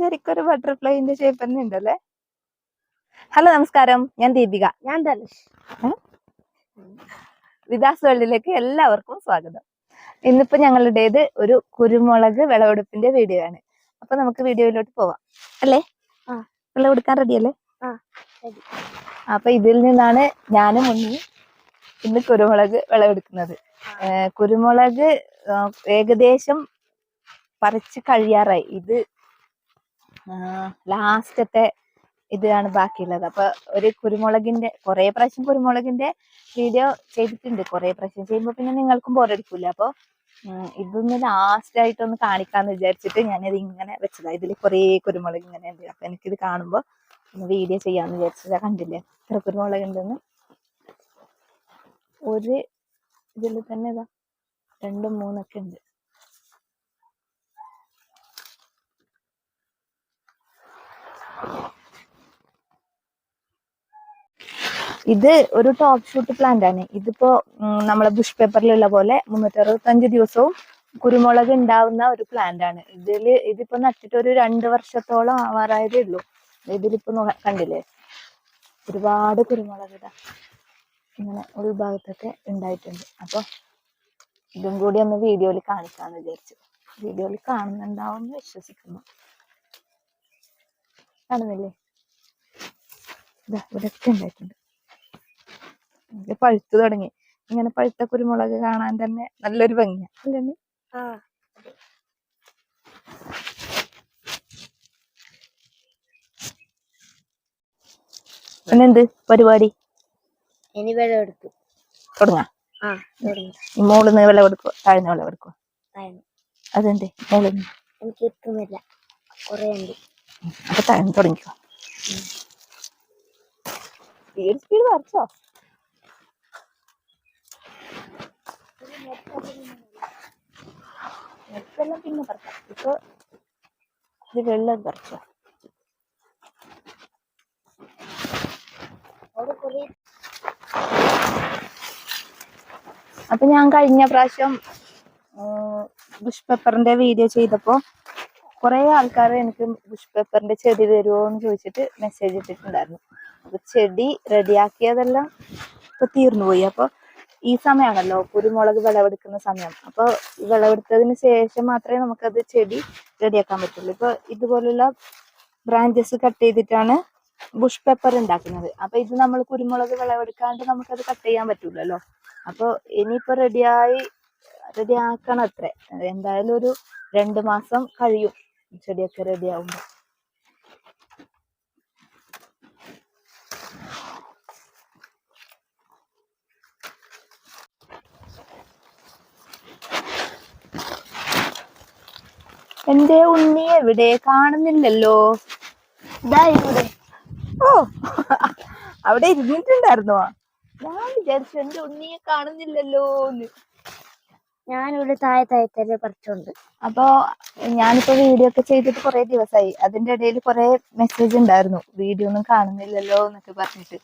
ശരിക്കൊരു ബട്ടർഫ്ലൈന്റെ ഷേപ്പ് തന്നെ ഉണ്ടല്ലേ? ഹലോ നമസ്കാരം. ഞാൻ ദീപിക. ഞാൻ ധനുഷ്. വിദാസ് വേൾഡിലേക്ക് എല്ലാവർക്കും സ്വാഗതം. ഇന്നിപ്പോ ഞങ്ങളുടേത് ഒരു കുരുമുളക് വിളവെടുപ്പിന്റെ വീഡിയോ ആണ്. അപ്പൊ നമുക്ക് വീഡിയോയിലോട്ട് പോവാം. അല്ലേ. വിളവെടുക്കാൻ റെഡിയല്ലേ. അപ്പൊ ഇതിൽ നിന്നാണ് ഞാനും ഉണ്ണി ഇന്ന് കുരുമുളക് വിളവെടുക്കുന്നത്. കുരുമുളക് ഏകദേശം പറിച്ച് കഴിയാറായി. ഇത് ലാസ്റ്റത്തെ ഇതാണ് ബാക്കിയുള്ളത്. അപ്പൊ ഒരു കുരുമുളകിന്റെ കുറെ പ്രാവശ്യം കുരുമുളകിന്റെ വീഡിയോ ചെയ്തിട്ടുണ്ട്. കുറെ പ്രാവശ്യം ചെയ്യുമ്പോ പിന്നെ നിങ്ങൾക്കും ബോറടിക്കൂല. അപ്പൊ ഉം, ഇതൊന്ന് ലാസ്റ്റ് ആയിട്ടൊന്ന് കാണിക്കാന്ന് വിചാരിച്ചിട്ട് ഞാനിത് ഇങ്ങനെ വെച്ചതാ. ഇതിൽ കുറെ കുരുമുളക് ഇങ്ങനെ ഉണ്ട്. അപ്പൊ എനിക്കിത് കാണുമ്പോ ഒന്ന് വീഡിയോ ചെയ്യാന്ന് വിചാരിച്ചതാ കണ്ടില്ലേ? ഇത്ര കുരുമുളക് ഉണ്ടെന്ന്. ഒരു ഇതിൽ തന്നെ ഇതാ. രണ്ടും മൂന്നൊക്കെ ഉണ്ട്. ഇത് ഒരു ടോപ്പ് ഷൂട്ട് പ്ലാന്റ് ആണ്. ഇതിപ്പോ നമ്മളെ ബുഷ് പേപ്പറിലുള്ള പോലെ മുന്നൂറ്റി അറുപത്തഞ്ച് ദിവസവും കുരുമുളക് ഉണ്ടാവുന്ന ഒരു പ്ലാന്റ് ആണ്. ഇതിൽ ഇതിപ്പോ നട്ടിട്ട് ഒരു രണ്ട് വർഷത്തോളം ആവാറായതേ ഉള്ളൂ. ഇതിലിപ്പോ കണ്ടില്ലേ? ഒരുപാട് കുരുമുളക് ഇതാ. ഇങ്ങനെ ഉൾഭാഗത്തൊക്കെ ഉണ്ടായിട്ടുണ്ട് അപ്പൊ ഇതും കൂടി ഒന്ന് വീഡിയോയിൽ കാണിക്കാന്ന് വിചാരിച്ചു. വീഡിയോയിൽ കാണുന്നുണ്ടാവും വിശ്വസിക്കുന്നു. കാണുന്നില്ലേ? ഇതാ ഇവിടെയൊക്കെ ഉണ്ടായിട്ടുണ്ട്. പഴുത്തു തുടങ്ങി. ഇങ്ങനെ പഴുത്ത കുരുമുളക് കാണാൻ തന്നെ നല്ലൊരു ഭംഗിയാണ് അല്ലേ പിന്നെന്ത് പരിപാടി? ഇനി വില ആ തുടങ്ങി. മോളിന്ന് വിളവെടുക്കുക താഴ്ന്ന വില കൊടുക്കുക അതെന്തേ മോളിന്ന് എനിക്ക് എത്തുന്നില്ല. കൊറേ ഉണ്ട്. അപ്പൊ താഴ്ന്ന് തുടങ്ങിക്കോ. സ്പീഡ് സ്പീഡ് പറിച്ചോ നെറ്റെല്ലാം പിന്നെ പറിക്കാം ഇപ്പൊ ഇത് വെള്ളം പറിച്ചോ അപ്പൊ ഞാൻ കഴിഞ്ഞ പ്രാവശ്യം ബുഷ് പേപ്പറിന്റെ വീഡിയോ ചെയ്തപ്പോ കുറെ ആൾക്കാർ എനിക്ക് ബുഷ് പേപ്പറിന്റെ ചെടി തരുമോ എന്ന് ചോദിച്ചിട്ട് മെസ്സേജ് ഇട്ടിട്ടുണ്ടായിരുന്നു. അപ്പൊ ചെടി റെഡിയാക്കിയതെല്ലാം ഇപ്പൊ തീർന്നു പോയി. അപ്പൊ ഈ സമയമാണല്ലോ കുരുമുളക് വിളവെടുക്കുന്ന സമയം. അപ്പൊ ഈ വിളവെടുത്തതിന് ശേഷം മാത്രമേ നമുക്കത് ചെടി റെഡിയാക്കാൻ പറ്റുള്ളൂ. ഇപ്പൊ ഇതുപോലുള്ള ബ്രാഞ്ചസ് കട്ട് ചെയ്തിട്ടാണ് ബുഷ് പേപ്പർ ഉണ്ടാക്കുന്നത്. അപ്പൊ ഇത് നമ്മൾ കുരുമുളക് വിളവെടുക്കാണ്ട് നമുക്കത് കട്ട് ചെയ്യാൻ പറ്റൂലല്ലോ. അപ്പൊ ഇനിയിപ്പോ റെഡിയായി റെഡിയാക്കണം അത്രേ. എന്തായാലും ഒരു രണ്ട് മാസം കഴിയും. ചെടിയൊക്കെ റെഡി ആവുമ്പോ എന്റെ ഉണ്ണി എവിടെ കാണുന്നില്ലല്ലോ? ഇവിടെ. ഓ അവിടെ ഇരുന്നിട്ടുണ്ടായിരുന്നോ? ഞാൻ വിചാരിച്ചു എന്റെ ഉണ്ണിയെ കാണുന്നില്ലല്ലോ എന്ന് ഞാനിവിടെ താഴെ താഴത്തെ പറിച്ചുണ്ട്. അപ്പോ ഞാനിപ്പോ വീഡിയോ ഒക്കെ ചെയ്തിട്ട് കുറെ ദിവസമായി അതിന്റെ ഇടയിൽ കുറെ മെസ്സേജ് ഉണ്ടായിരുന്നു വീഡിയോ ഒന്നും കാണുന്നില്ലല്ലോ എന്നൊക്കെ പറഞ്ഞിട്ട്.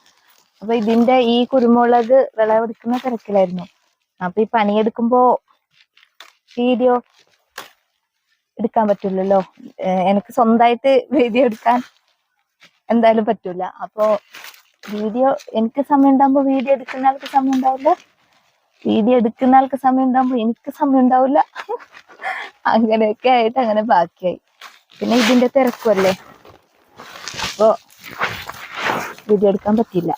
അപ്പൊ ഇതിന്റെ ഈ കുരുമുളക് വിളവെടുക്കുന്ന തിരക്കിലായിരുന്നു. അപ്പൊ ഈ പണിയെടുക്കുമ്പോ വീഡിയോ എടുക്കാൻ പറ്റില്ലല്ലോ എനിക്ക് സ്വന്തമായിട്ട് വീഡിയോ എടുക്കാൻ എന്തായാലും പറ്റൂല. അപ്പോ വീഡിയോ എനിക്ക് സമയം ഉണ്ടാകുമ്പോ വീഡിയോ എടുക്കുന്ന ആൾക്ക് സമയം ഉണ്ടാവില്ല വീഡിയോ എടുക്കുന്ന ആൾക്ക് സമയം ഉണ്ടാകുമ്പോ എനിക്ക് സമയം ഉണ്ടാവില്ല അങ്ങനെയൊക്കെ ആയിട്ട് അങ്ങനെ ബാക്കിയായി. പിന്നെ ഇതിന്റെ തിരക്കുമല്ലേ അപ്പോ വീഡിയോ എടുക്കാൻ പറ്റില്ല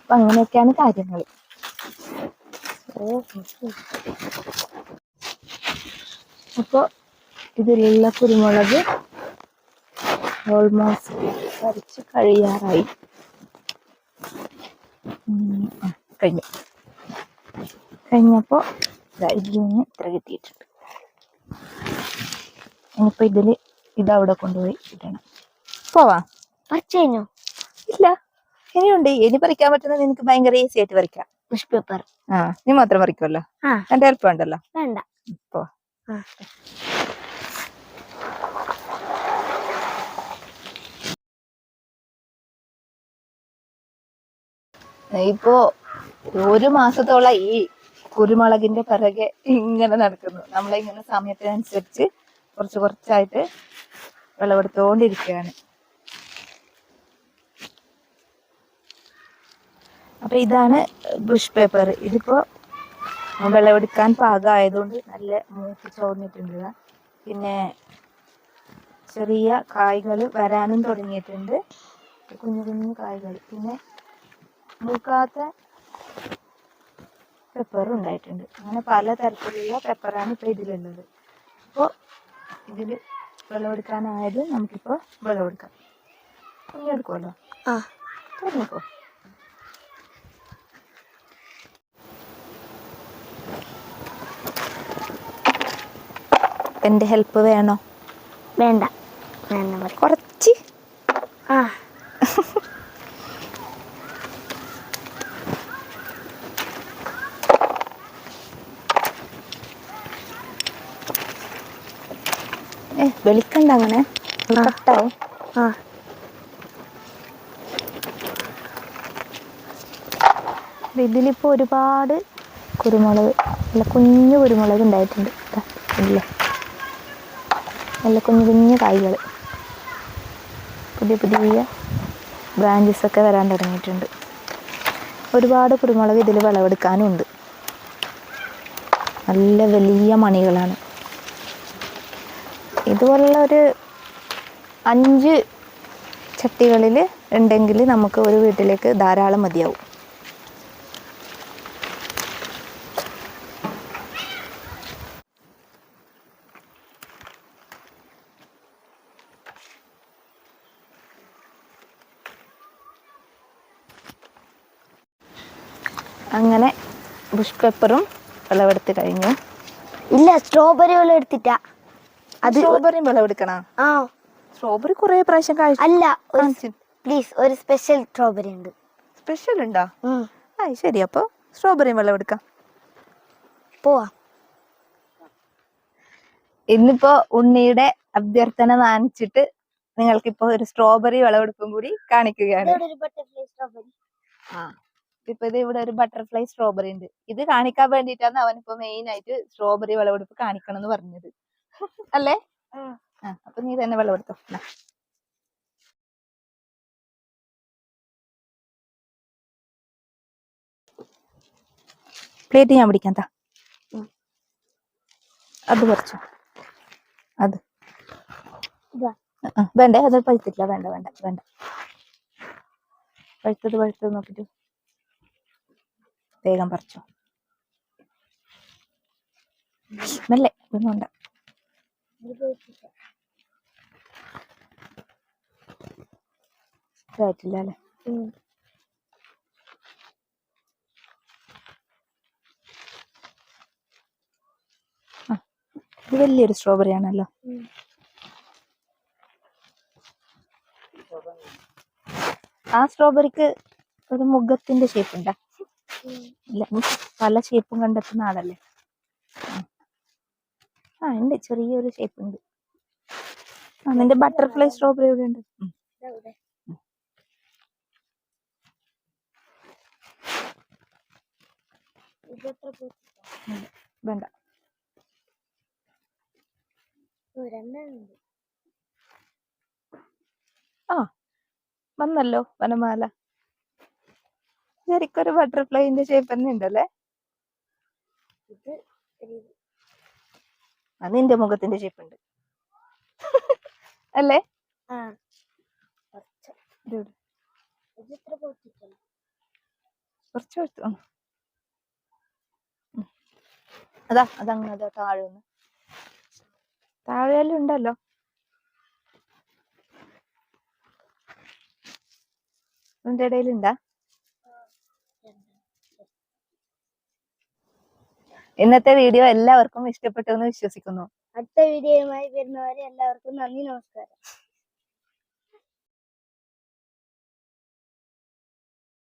അപ്പൊ അങ്ങനെയൊക്കെയാണ് കാര്യങ്ങൾ. അപ്പൊ ഇതിലുള്ള കുരുമുളക് ഓൾമോസ്റ്റ് പറിച്ച് കഴിയാറായി. കഴിഞ്ഞു. കഴിഞ്ഞപ്പോ ദാ ഇതിൽ നിന്ന് ഇത്ര കിട്ടിയിട്ടുണ്ട്. ഇനിയിപ്പോ ഇതിൽ ഇതവിടെ കൊണ്ടുപോയി ഇടണം. പോവാ. പറിച്ചു കഴിഞ്ഞോ? ഇല്ല. ഇനിയുണ്ട്. ഇനി പറിക്കാൻ പറ്റുന്ന നിനക്ക് ഭയങ്കര ഈസി ആയിട്ട് പറിക്കാം. ബുഷ് പേപ്പർ ആ നീ മാത്രം പറിക്കുമല്ലോ എന്റെ ഹെൽപ്പ് ഉണ്ടല്ലോ. വേണ്ട. പോവാ ഇപ്പോ ഒരു മാസത്തോളം ഈ കുരുമുളകിന്റെ പിറകെ ഇങ്ങനെ നടക്കുന്നു. നമ്മളിങ്ങനെ സമയത്തിനനുസരിച്ച് കുറച്ച് കുറച്ചായിട്ട് വിളവെടുത്തോണ്ടിരിക്കുകയാണ്. അപ്പൊ ഇതാണ് ബുഷ് പേപ്പർ ഇതിപ്പോ വിളവെടുക്കാൻ പാകമായതുകൊണ്ട് നല്ല മൂത്ത് ചോർന്നിട്ടുണ്ട്. പിന്നെ ചെറിയ കായ്കൾ വരാനും തുടങ്ങിയിട്ടുണ്ട്. കുഞ്ഞു കുഞ്ഞു കായ്കൾ. പിന്നെ മൂക്കാത്ത പെപ്പറും ഉണ്ടായിട്ടുണ്ട്. അങ്ങനെ പല തരത്തിലുള്ള പെപ്പറാണ് ഇപ്പൊ ഇതിലുള്ളത്. അപ്പോൾ ഇതിൽ വിളവെടുക്കാനായത് നമുക്കിപ്പോൾ വിളവെടുക്കാം കുഞ്ഞെടുക്കുമല്ലോ ആ. തുറന്നിക്കോ എന്റെ ഹെൽപ്പ് വേണോ? വേണ്ട. വേണ്ട. കുറച്ച് ആ ഏ വെളിക്കണ്ട അങ്ങനെ. കട്ടാവും ആ. ഒരുപാട് കുരുമുളക് നല്ല കുഞ്ഞു കുരുമുളക് ഉണ്ടായിട്ടുണ്ട്. ഇല്ലേ? നല്ല കുഞ്ഞു കുഞ്ഞു കായ്കൾ പുതിയ പുതിയ ബ്രാഞ്ചസ് ഒക്കെ വരാൻ തുടങ്ങിയിട്ടുണ്ട്. ഒരുപാട് കുരുമുളക് ഇതിൽ വിളവെടുക്കാനും ഉണ്ട് നല്ല വലിയ മണികളാണ്. ഇതുപോലുള്ള ഒരു അഞ്ച് ചട്ടികളിൽ ഉണ്ടെങ്കിൽ നമുക്ക് ഒരു വീട്ടിലേക്ക് ധാരാളം മതിയാവും. അങ്ങനെ ബുഷ് പേപ്പറും വിളവെടുത്ത് കഴിഞ്ഞു. ഇല്ല സ്ട്രോബെറി വിളവെടുത്തിട്ടാ അത് സ്ട്രോബെറിയും വിളവെടുക്കണ ആ. സ്ട്രോബെറി കുറേ പ്രാവശ്യം കഴിച്ചു. അല്ല പ്ലീസ് ഒരു സ്പെഷ്യൽ സ്ട്രോബെറി ഉണ്ട്. സ്പെഷ്യൽ ഉണ്ടോ. ആ ശരി. അപ്പോ സ്ട്രോബെറിയും വിളവെടുക്കാം പോവാ. ഇന്നിപ്പോ ഉണ്ണിയുടെ അഭ്യർത്ഥന മാനിച്ചിട്ട് നിങ്ങൾക്കിപ്പോ ഒരു സ്ട്രോബെറി വിളവെടുപ്പും കൂടി കാണിക്കുകയാണ്. സ്ട്രോബെറി ആ. ഇപ്പൊ ഇത് ഇവിടെ ഒരു ബട്ടർഫ്ലൈ സ്ട്രോബെറി ഉണ്ട്. ഇത് കാണിക്കാൻ വേണ്ടിട്ടാണ് അവൻ അവനിപ്പോ മെയിൻ ആയിട്ട് സ്ട്രോബെറി വിളവെടുപ്പ് കാണിക്കണം എന്ന് പറഞ്ഞത്. അല്ലേ? ആ. അപ്പൊ നീ തന്നെ വെള്ളം എടുത്തോ. പ്ലേറ്റ് ഞാൻ പിടിക്കാം താ. അത് കുറച്ചോ? അത്. വേണ്ട? അത് പഴുത്തിട്ടില്ല. വേണ്ട വേണ്ട വേണ്ട. പഴുത്തത് പഴുത്തത് നോക്കിട്ട്. വേഗം പറിച്ചോ. മെല്ലെ. ഒന്നുണ്ട ഇതായിട്ടില്ല അല്ലേ. ഇത് വലിയൊരു സ്ട്രോബെറി ആണല്ലോ ആ സ്ട്രോബെറിക്ക് ഒരു മുഖത്തിന്റെ ഷേപ്പ് ഉണ്ടാ. ഇല്ല പല ഷേപ്പും കണ്ടെത്തുന്ന ആളല്ലേ. ആ ഉണ്ട്. ചെറിയൊരു ഷേപ്പ് ഉണ്ട്. ആ ബട്ടർഫ്ലൈ സ്ട്രോബെറി ഇവിടെ ഉണ്ട്? വേണ്ട. ആ വന്നല്ലോ വനമാല. ശരിക്കൊരു ബട്ടർഫ്ലൈന്റെ ഷേപ്പ് തന്നെ ഉണ്ടല്ലേ? ഇത് ഇത്. നിന്റെ മുഖത്തിന്റെ ഷേപ്പ് ഉണ്ട്. അല്ലേ? കുറച്ച് കൊടുത്തു. അതാ അതങ്ങ് അതാ താഴെ ഒന്ന് താഴെയെല്ലാം ഉണ്ടല്ലോ. എന്റെ ഇടയിലുണ്ടാ ഇന്നത്തെ വീഡിയോ എല്ലാവർക്കും ഇഷ്ടപ്പെട്ടു എന്ന് വിശ്വസിക്കുന്നു. അടുത്ത വീഡിയോയുമായി വരുന്നവരെ എല്ലാവർക്കും നന്ദി നമസ്കാരം.